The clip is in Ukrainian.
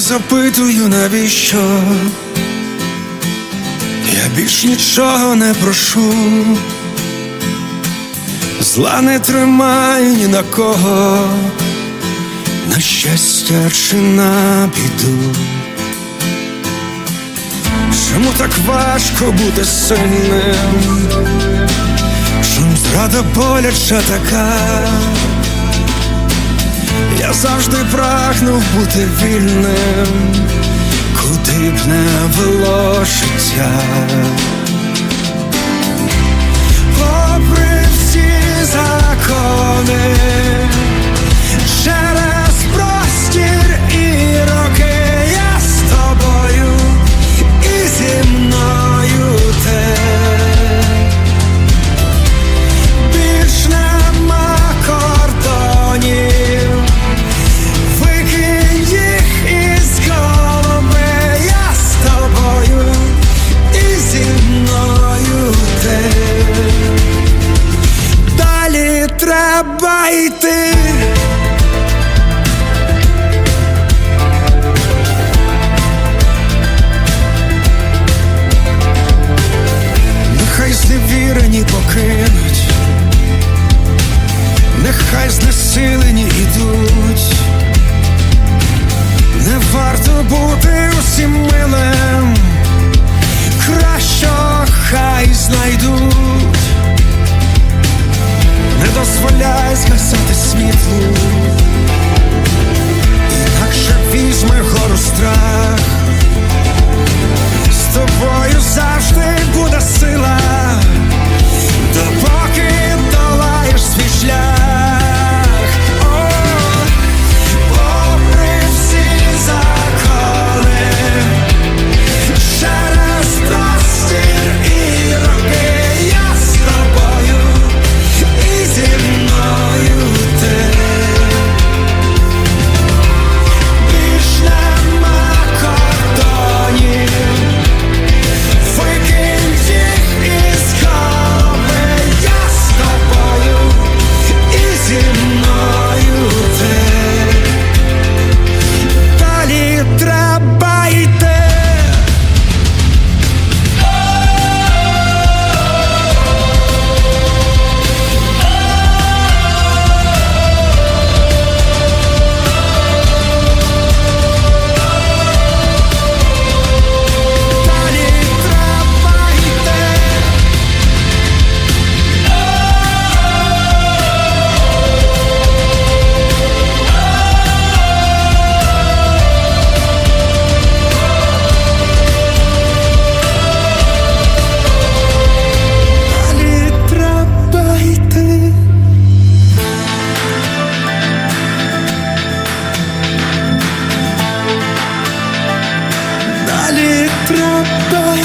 запитую, навіщо. Я більш нічого не прошу. Зла не тримаю ні на кого, на щастя чи на біду. Чому так важко бути сильним? Чому зрада боляча така? Я завжди прагнув бути вільним, куди б не вело життя. Нехай знесилені ідуть, не варто бути усім милим, кращого хай знайдуть, не дозволяй згасати світлу, 또